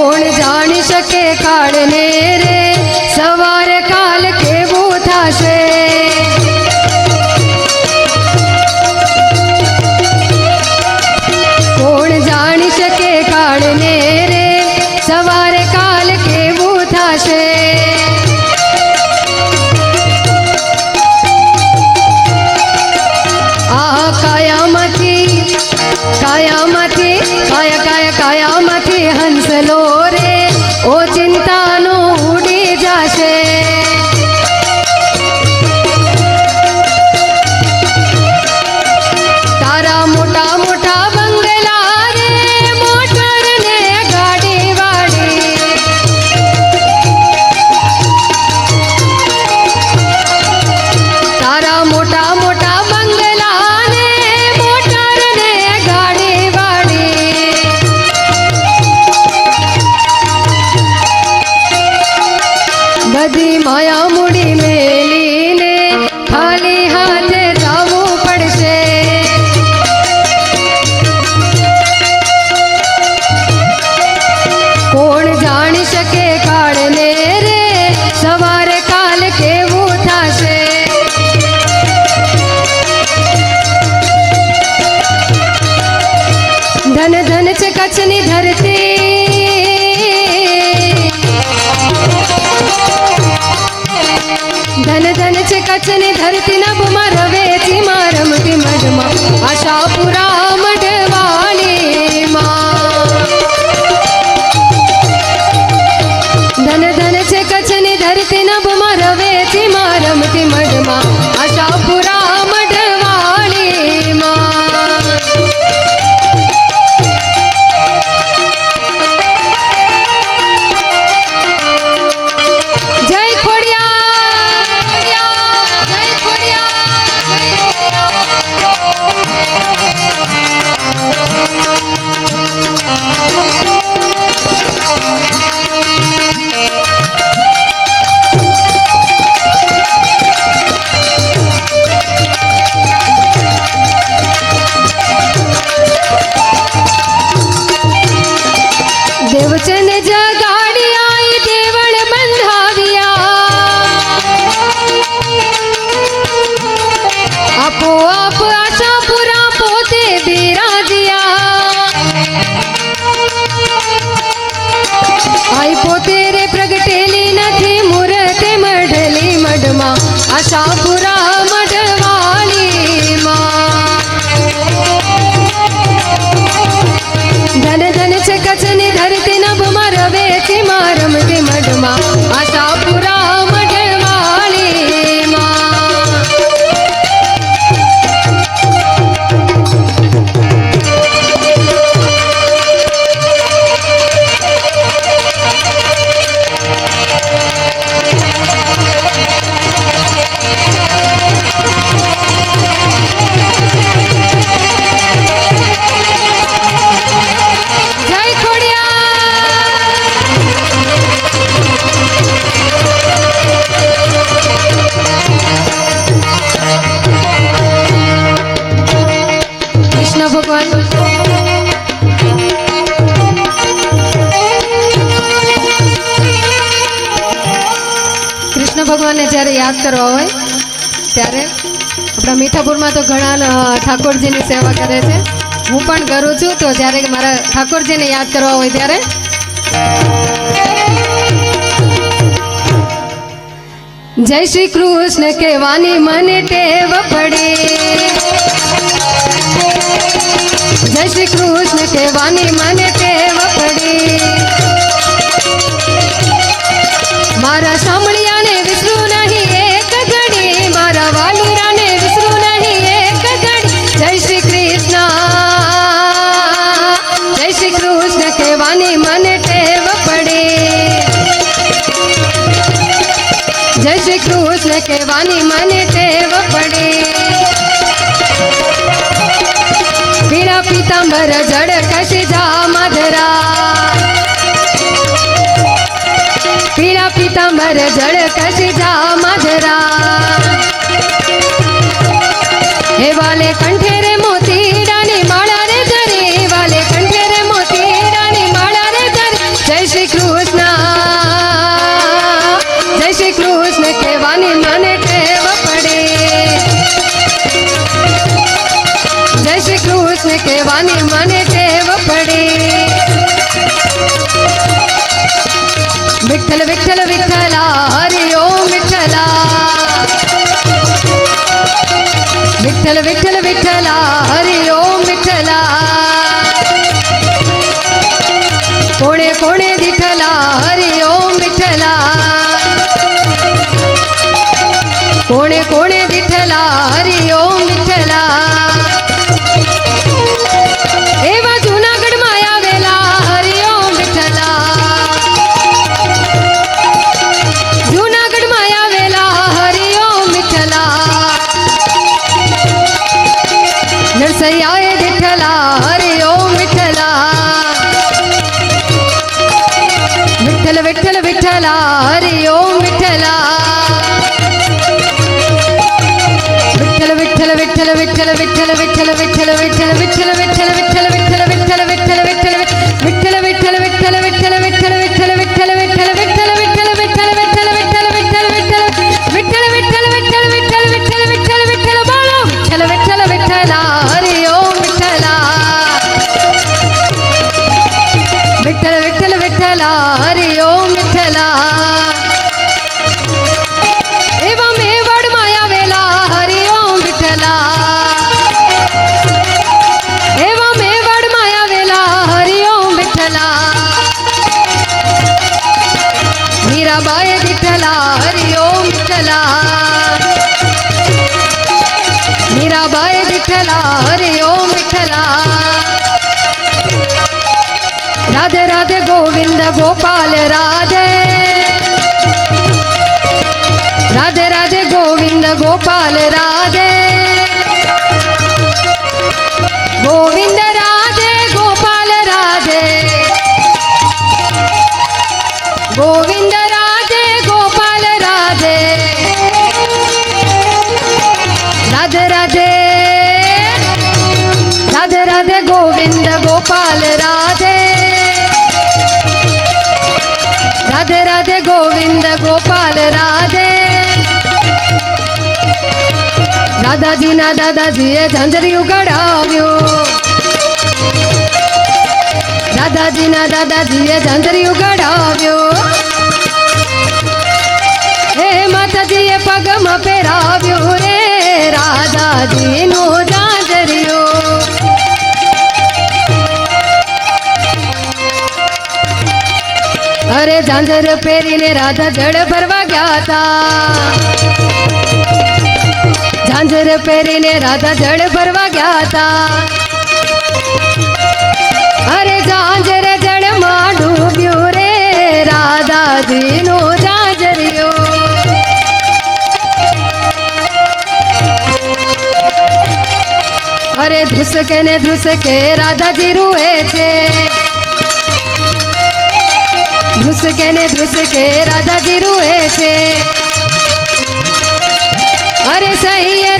કોણ જાણી શકે કાળને રે? রে ও চিন্তা બધી માયા મૂડી લે उसने धरती न કરવા હોય, ત્યારે આપણા મીઠાપુરમાં તો ઘણા ઠાકોરજીની સેવા કરે છે. હું પણ કરું છું, તો જ્યારે મારા ઠાકોરજીને યાદ કરવા હોય ત્યારે. જય શ્રી કૃષ્ણ કહેવાની મને ટેવ પડી. જય શ્રી કૃષ્ણ કહેવાની મને જય શ્રી કૃષ્ણ કહેવાની મને ટેવ પડે. પીળા પિતાંબર જડ કશે જા મધરા પીળા પિતાંબર જડ કશે જા મધરા હે વાલે કંઠે રે મો विठ्ठल विठ्ठल विठ्ठला हरि ओम विठ्ठला. कोणे कोणे दिठला हरि ओम विठ्ठला. कोणे कोणे दिठला हरि ओम विठ्ठला. हरि ओ મીરાબાઈ વિઠલા હરિ ઓમ વિઠલા મીરાબાઈ વિઠલા હરિ ઓમ વિઠલા રાધે રાધે ગોવિંદ ગોપાલ રાધે. રાધે રાધે ગોવિંદ ગોપાલ રાધે. ગોવિંદ ગોપાલ રાધે. દાદાજી ના દાદાજીએ ઝાંઝરી ઉગાડાવ્યું. દાદાજી ના દાદાજીએ ઝાંઝરી ઉગાડાવ્યું. હે માતાજીએ પગમાં પહેરાવ્યું રે રાધાજી નું અરે ઝાંઝર પહેરીને રાધા જળ ભરવા ગયા હતા. ઝાંઝર પહેરીને રાધા જળ ભરવા ગયા હતા. અરે ઝાંઝર જળમાં ડૂબ્યું રે રાધાજીનું ઝાંઝરિયો અરે ધ્રુસકે ને ધ્રુસકે રાધાજી રૂએ છે. ધ્રુસકે ને ધ્રુસકે રાધાજી રૂએ છે. અરે સૈયર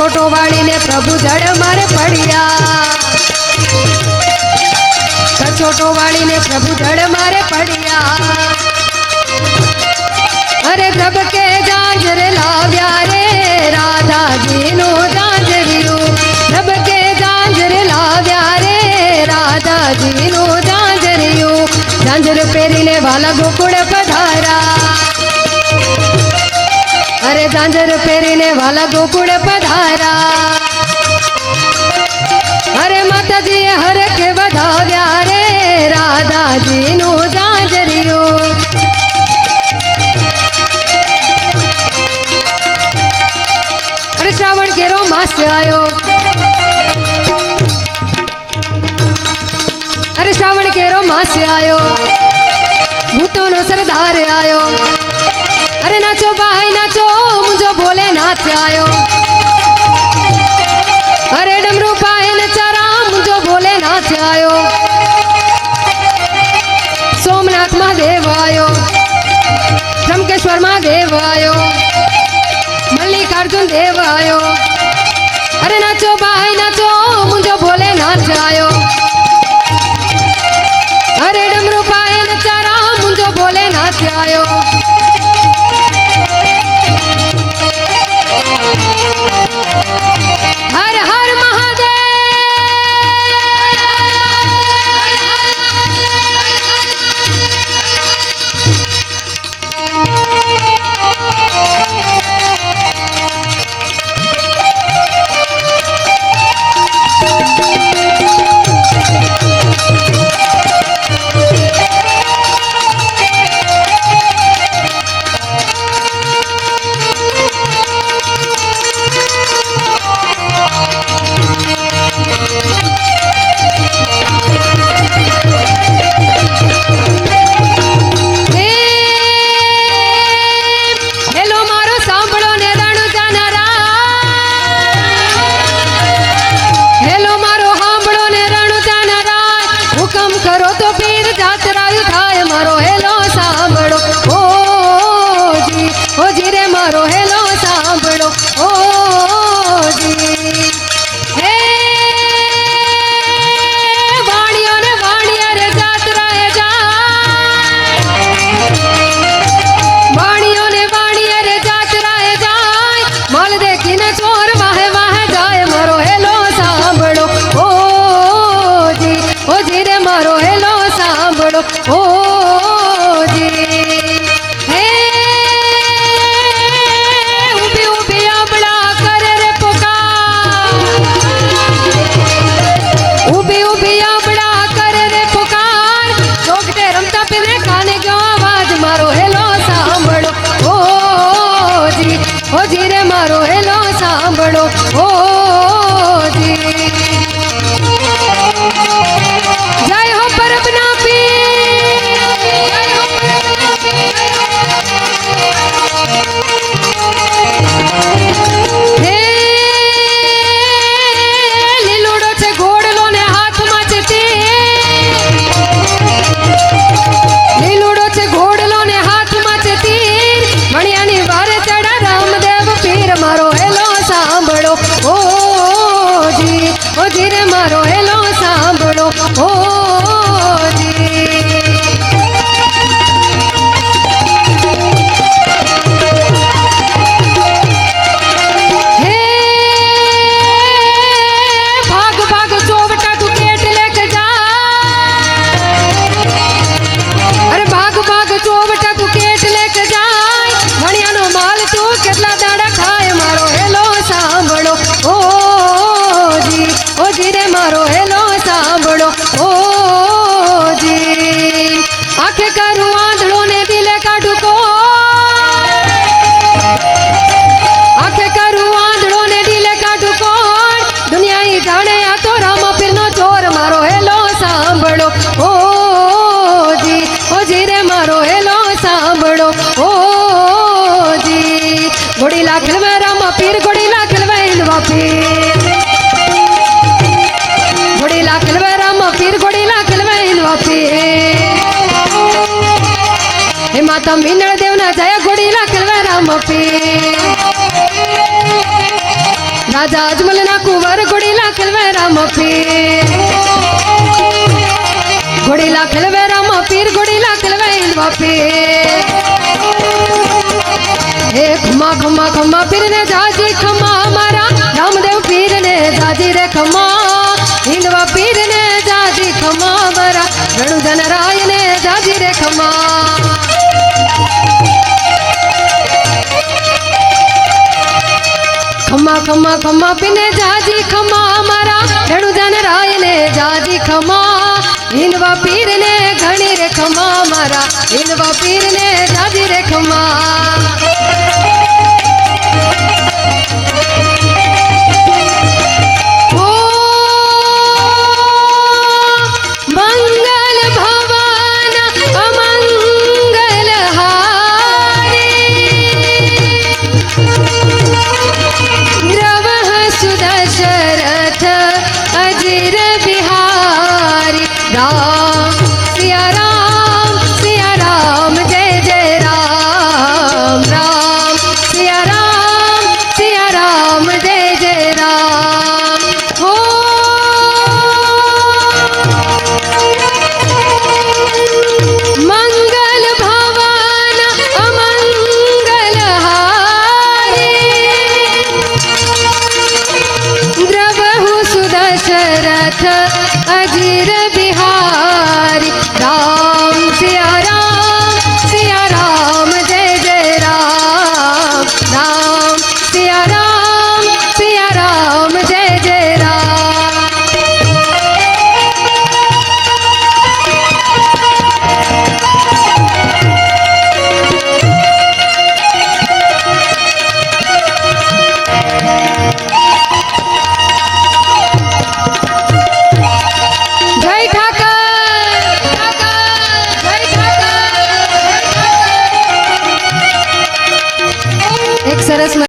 કછોટો વાળીને પ્રભુ જળ મારે પડ્યા. કછોટો વાળીને પ્રભુ જળ મારે પડ્યા. અરે પ્રભુ કે જાંજર લાવ્યા રે, રાધાજીનું જાંજરિયું પ્રભુ કે જાંજર લાવ્યા રે, રાધાજીનું જાંજરિયું જાંજર પહેરીને વાલા ગોકુળ પધારા અરે ઝાંઝર પહેરીને વાલા ગોકુળ પધારા. અરે માતાજીએ હરખ વધાવ્યા રે રાધાજીનું ઝાંઝરિયું અરે શ્રાવણ કેરો માસ આવ્યો. અરે શ્રાવણ કેરો માસ આવ્યો. ભૂતોનો સરદાર આવ્યો. अरे नाचो भाई नाचो, मुझे मुझो भोलेनाथ आयो। अरे डमरू पाए नचारा, मुझे मुझो भोलेनाथ आयो। सोमनाथ महादेव आयो, रमकेश्वर महादेव आयो, मल्लिकार्जुन देव आयो। अरे नाचो भाई नाचो, मुझो भोलेनाथ आयो। अरे डमरू पाए नचारा, मुझो भोलेनाथ आयो। हर हर noroeste. ¿eh? Oh! கிழவ ராமா பீர் கொடிலா கிழவ இழுவா பீர்? கொடிலா கிழவ ராமா பீர் கொடிலா கிழவ இழுவா பீர்? மாதா மீனழ தேவன ஜய கொடிலா கிழவ ராமா பீர்? ராஜா அஜ்மல் நாக்கு வர கொடிலா கிழவ ராமா பீர்? கொடிலா கிழவ ராமா பீர் கொடிலா கிழவ பீர்? ખમા ખમા ખમા પીર ને જાજી ખમા મારા રામદેવ પીર ને જાજી રે ખમા. હિંદવા પીર ને જાજી ખમા મારા રણુધન રાય ને જાજી રે ખમા. ખમા ખમા ખમા પીને જાજી ખમા મારા ધણુધન રાય ને જાજી ખમા. હિંદવા પીર ને ઘણી રે ખમા મારા હિંદવા પીર ને જાજી રે ખમા.